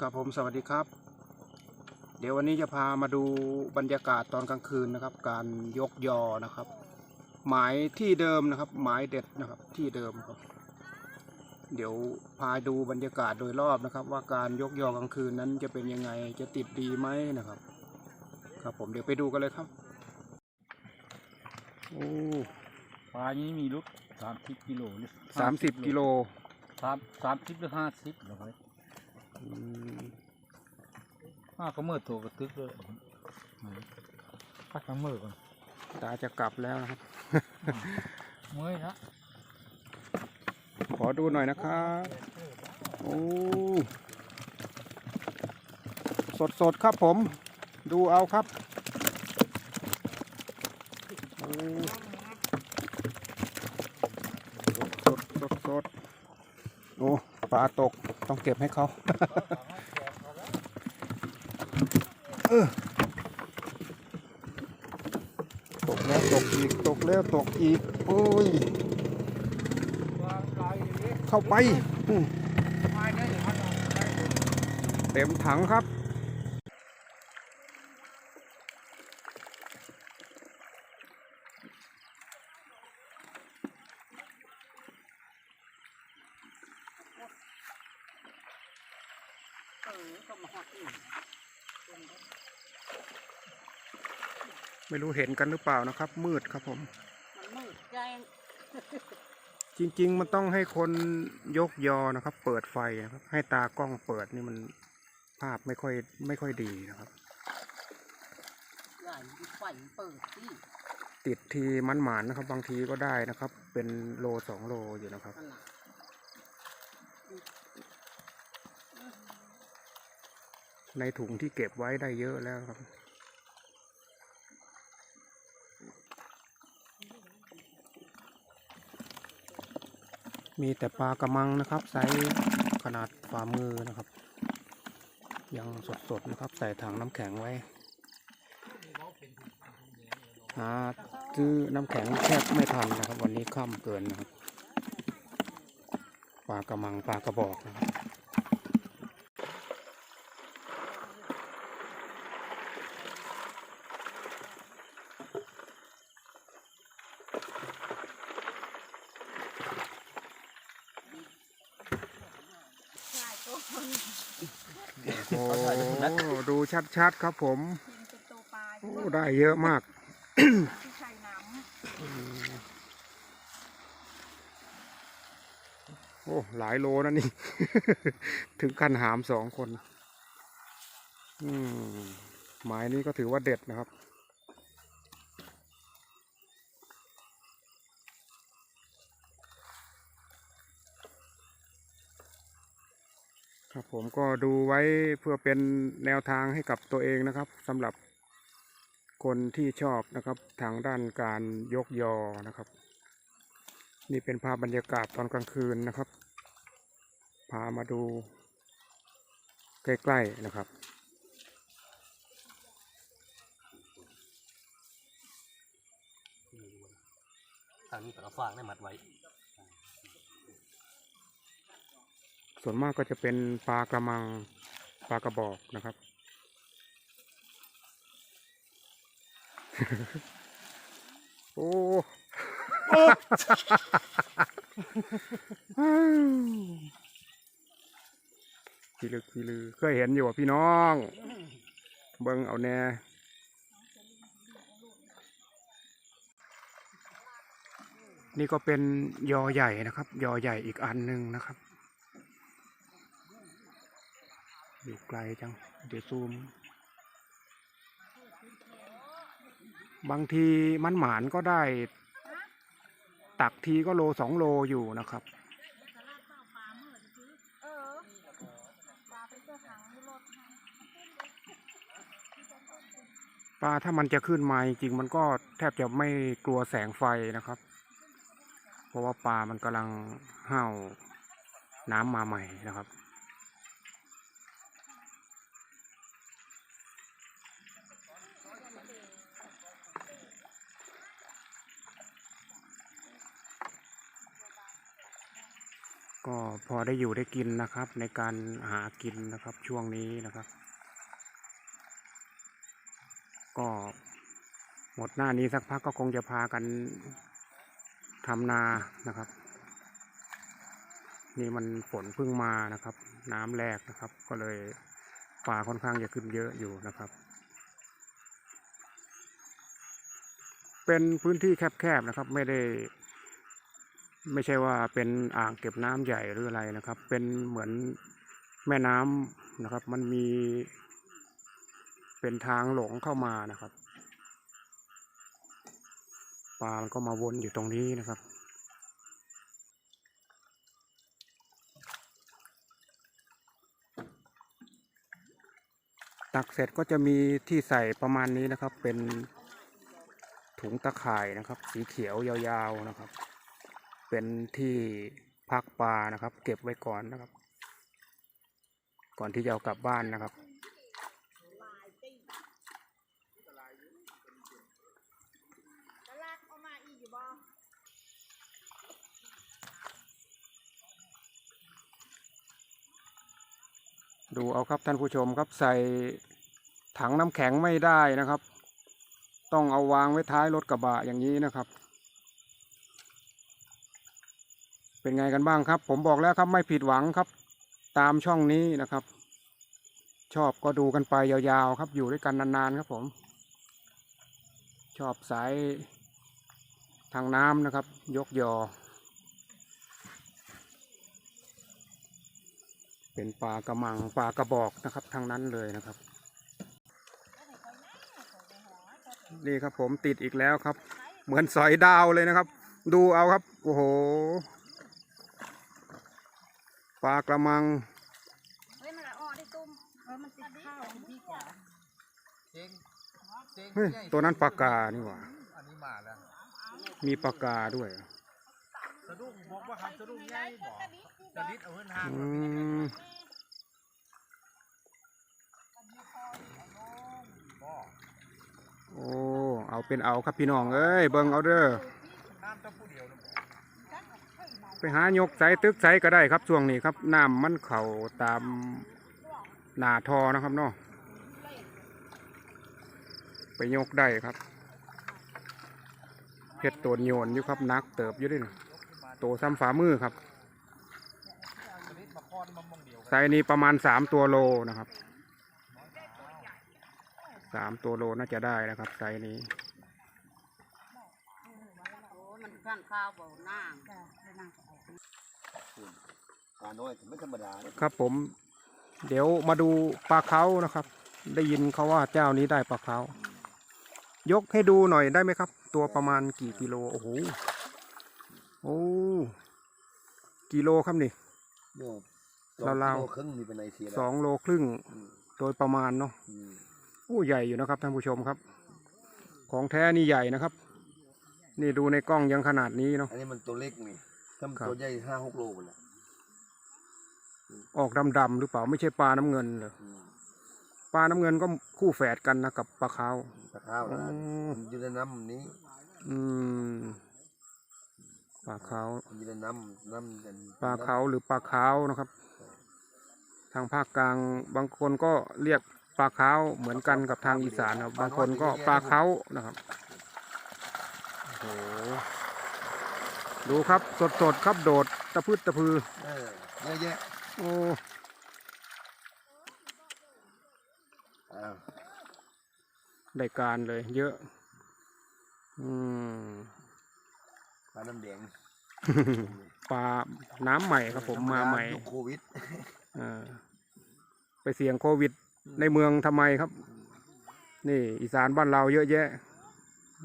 ครับผมสวัสดีครับ เดี๋ยววันนี้จะพามาดูบรรยากาศตอนกลางคืนนะครับ การยกยอนะครับ หมายที่เดิมนะครับ หมายเด็ดนะครับที่เดิมครับ เดี๋ยวพาดูบรรยากาศโดยรอบนะครับ ว่าการยกยอกลางคืนนั้นจะเป็นยังไงจะติดดีไหมนะครับ ครับผมเดี๋ยวไปดูกันเลยครับโอ้ปลานี้มีลุกสามสิบกิโลหรือสามสิบกิโลสามสามสิบหรือห้าสิบเหรอครับ อืมห้าก็เมื่อตัวกระตึกเลยพักกันเมื่อก่อนตาจะกลับแล้วนะครับเมื่อยนะขอดูหน่อยนะครับโอ้สดสดๆครับผม ดูเอาครับโอ้สดสดสดสดโอ้ปลาตก ต้องเก็บให้เขาตกแล้วตกอีกตกแล้วตกอีกโอ้ยเข้าไปเต็มถังครับ ไม่รู้เห็นกันหรือเปล่านะครับ มืดครับผม มันมืดใจจริง ๆ มันต้องให้คนยกยอนะครับ เปิดไฟนะครับ ให้ตากล้องเปิดนี่มันภาพไม่ค่อยไม่ค่อยดีนะครับใหญ่ไฟเปิดที่ติดทีมันหมานนะครับ บางทีก็ได้นะครับ เป็นโลสองโลอยู่นะครับ ขนาด ในถุงที่เก็บไว้ได้เยอะแล้วครับ มีแต่ปลากระมังนะครับ ไซส์ขนาดฝ่ามือนะครับ ยังสดๆนะครับ ใส่ถังน้ำแข็งไว้หาซื้อน้ำแข็งแทบไม่ทันนะครับ วันนี้ค่ำเกินนะครับปลากระมังปลากระบอกนะครับ ใช่ตัวคน โอ้ดู ชัดๆครับผมกินเป็นตัวปลาโอ้ได้เยอะมากที่ใช้น้โอ้หลายโลนะนี่ ถึงขั้นหามสองคน อืมหมายนี้ก็ถือว่าเด็ดนะครับ ครับผมก็ดูไว้เพื่อเป็นแนวทางให้กับตัวเองนะครับสำหรับคนที่ชอบนะครับทางด้านการยกยอนะครับ นี่เป็นภาพบรรยากาศตอนกลางคืนนะครับ พามาดูใกล้ๆนะครับทางนี้ก็เอาฟางได้มัดไว้ ส่วนมากก็จะเป็นปลากระมังปลากระบอกนะครับ โอ้พีลึกพีลือเคยเห็นอยู่อะพี่น้อง เบิ่งเอาแน่นี่ก็เป็นยอใหญ่นะครับ ยอใหญ่อีกอันหนึ่งนะครับ อยู่ไกลจัง เดี๋ยวซูม บางทีมันหมานก็ได้ ตักทีก็โลสองโลอยู่นะครับ ปลาถ้ามันจะขึ้นมาจริงมันก็แทบจะไม่กลัวแสงไฟนะครับ เพราะว่าปลามันกำลังเห้าน้ำมาใหม่นะครับ ก็พอได้อยู่ได้กินนะครับ ในการหากินนะครับช่วงนี้นะครับ ก็หมดหน้านี้สักพักก็คงจะพากันทำนานะครับ นี่มันฝนเพิ่งมานะครับ น้ำแรกนะครับ ก็เลยป่าค่อนข้างจะขึ้นเยอะอยู่นะครับ เป็นพื้นที่แคบๆนะครับ ไม่ได้ ไม่ใช่ว่าเป็นอ่างเก็บน้ำใหญ่หรืออะไรนะครับ เป็นเหมือนแม่น้ำนะครับ มันมี เป็นทางหลงเข้ามานะครับปลามันก็มาวนอยู่ตรงนี้นะครับตักเสร็จก็จะมีที่ใส่ประมาณนี้นะครับ เป็นถุงตะข่ายนะครับ สีเขียวยาวๆนะครับ เป็นที่พักปลานะครับ เก็บไว้ก่อนนะครับ ก่อนที่จะเอากลับบ้านนะครับ ดูเอาครับท่านผู้ชมครับใส่ถังน้ำแข็งไม่ได้นะครับ ต้องเอาวางไว้ท้ายรถกระบะอย่างนี้นะครับ เป็นไงกันบ้างครับ ผมบอกแล้วครับไม่ผิดหวังครับ ตามช่องนี้นะครับ ชอบก็ดูกันไปยาวๆ ครับอยู่ด้วยกันนานๆครับผม ชอบสายทางน้ำนะครับ ยกยอ เป็นปลากระมังปลากระบอกนะครับทางนั้นเลยนะครับ นี่ครับผมติดอีกแล้วครับ เหมือนสอยดาวเลยนะครับ ดูเอาครับ โอ้โห ปลากระมัง เฮ้ยมันละอ่อได้ตุ้มเออมันติดข้าวมันดีกว่าเจ๊งเจ๊งเฮ้ยใหญ่ตัวนั้นปลากานี่หว่า อันนี้มาแล้วมีปลากาด้วยสะดุ้งบอกว่าครับสะดุ้งใหญ่บอกจะลิดเอาเงินห่างอืมบ่โอ้เอาเป็นเอาครับพี่น้องเอ้ยเบิ่งเอาเด้อน้ำต้องผู้เดียวนะบอก ไปหายกใส่ตึกใส่ก็ได้ครับช่วงนี้ครับน้ำมันเข่าตามหนาทอนะครับเนาะไปยกได้ครับเพชรตัวโยนอยู่ครับนักเติบอยู่ด้วยนะโตซ้ำฝ่ามือครับไซส์นี้ประมาณสามตัวโลนะครับสามตัวโลน่าจะได้นะครับไซส์นี้ โอ้มัน ท่านข้าวเบาหน้าได้นั่งก็ออกปลาน้อยไม่ธรรมดานะครับผม เดี๋ยวมาดูปลาเขานะครับ ได้ยินเขาว่าเจ้านี้ได้ปลาเขายกให้ดูหน่อยได้ไหมครับ ตัวประมาณกี่กิโลโอ้โหโอ้กิโลครับนี่ โย่ลาวๆโลครึ่งมีเป็นไอเสียสองโลครึ่งอืมโดยประมาณเนาะ อืมอู้ใหญ่อยู่นะครับท่านผู้ชมครับ ของแท้นี่ใหญ่นะครับ นี่ดูในกล้องยังขนาดนี้เนาะ อันนี้มันตัวเล็กนี่ถ้ามันครับ ตัวใหญ่ห้าหกโลหมดละออกดำๆหรือเปล่าไม่ใช่ปลาน้ำเงินเหรออืมปลาน้ำเงินก็คู่แฝดกันนะกับปลาขาวปลาข้าวนะอืม มันอยู่ในน้ำนี้อืมปลาขาว มันอยู่ในน้ำน้ำกันปลาขาวหรือปลาขาวนะครับ ทางภาคกลางบางคนก็เรียกปลาขาวเหมือนกันกับทางอีสานครับ บางคนก็ปลาเขานะครับ โอ้โหดูครับสดๆครับโดดตะพืดตะพือเออเยอะแยะโอ้อ้าวได้การเลย เยอะ อืมปลาน้ำแดงปลาน้ำใหม่ครับผมมาใหม่ยุคโควิดเออไปเสี่ยงโควิดในเมืองทำไมครับ นี่อีสานบ้านเราเยอะแยะ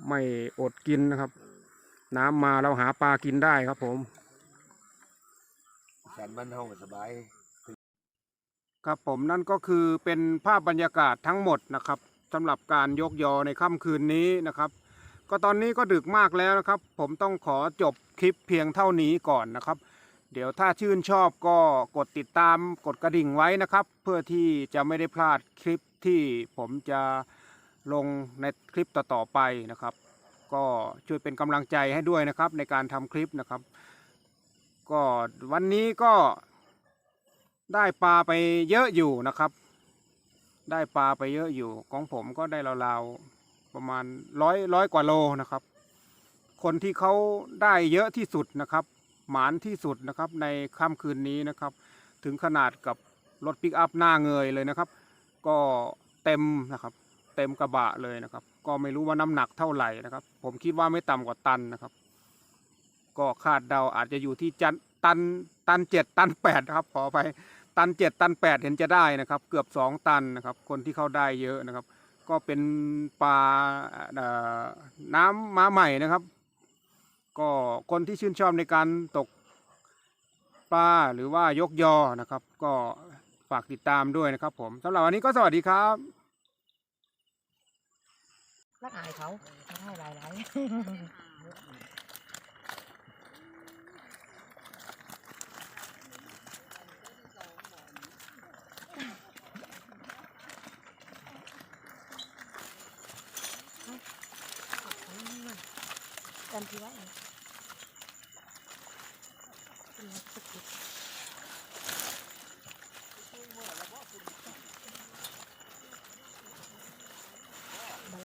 ไม่อดกินนะครับ น้ำมาเราหาปลากินได้ครับผมสันบ้านเฮาก็สบายครับผมนั่นก็คือเป็นภาพบรรยากาศทั้งหมดนะครับสำหรับการยกยอในค่ำคืนนี้นะครับ ก็ตอนนี้ก็ดึกมากแล้วนะครับ ผมต้องขอจบคลิปเพียงเท่านี้ก่อนนะครับ เดี๋ยวถ้าชื่นชอบก็กดติดตามกดกระดิ่งไว้นะครับ เพื่อที่จะไม่ได้พลาดคลิปที่ผมจะ ลงในคลิปต่อๆไปนะครับ ก็ช่วยเป็นกำลังใจให้ด้วยนะครับในการทำคลิปนะครับ ก็วันนี้ก็ได้ปลาไปเยอะอยู่นะครับ ได้ปลาไปเยอะอยู่ ของผมก็ได้ราวๆประมาณร้อยร้อยกว่าโลนะครับ คนที่เขาได้เยอะที่สุดนะครับ หมานที่สุดนะครับในค่ำคืนนี้นะครับ ถึงขนาดกับรถปิกอัพหน้าเงยเลยนะครับ ก็เต็มนะครับ เต็มกระบะเลยนะครับ ก็ไม่รู้ว่าน้ำหนักเท่าไหร่นะครับ ผมคิดว่าไม่ต่ำกว่าตันนะครับ ก็คาดเดาอาจจะอยู่ที่จันตันตันเจ็ดตันแปดนะครับขอไปตันเจ็ดตันแปดเห็นจะได้นะครับ เกือบสองตันนะครับ คนที่เข้าได้เยอะนะครับ ก็เป็นปลาเอ่อน้ำมาใหม่นะครับ ก็คนที่ชื่นชอบในการตกปลาหรือว่ายกยอนะครับ ก็ฝากติดตามด้วยนะครับผมสำหรับวันนี้ก็สวัสดีครับ รักอายเขาไม่ให้หลายหลายจำที่ว่า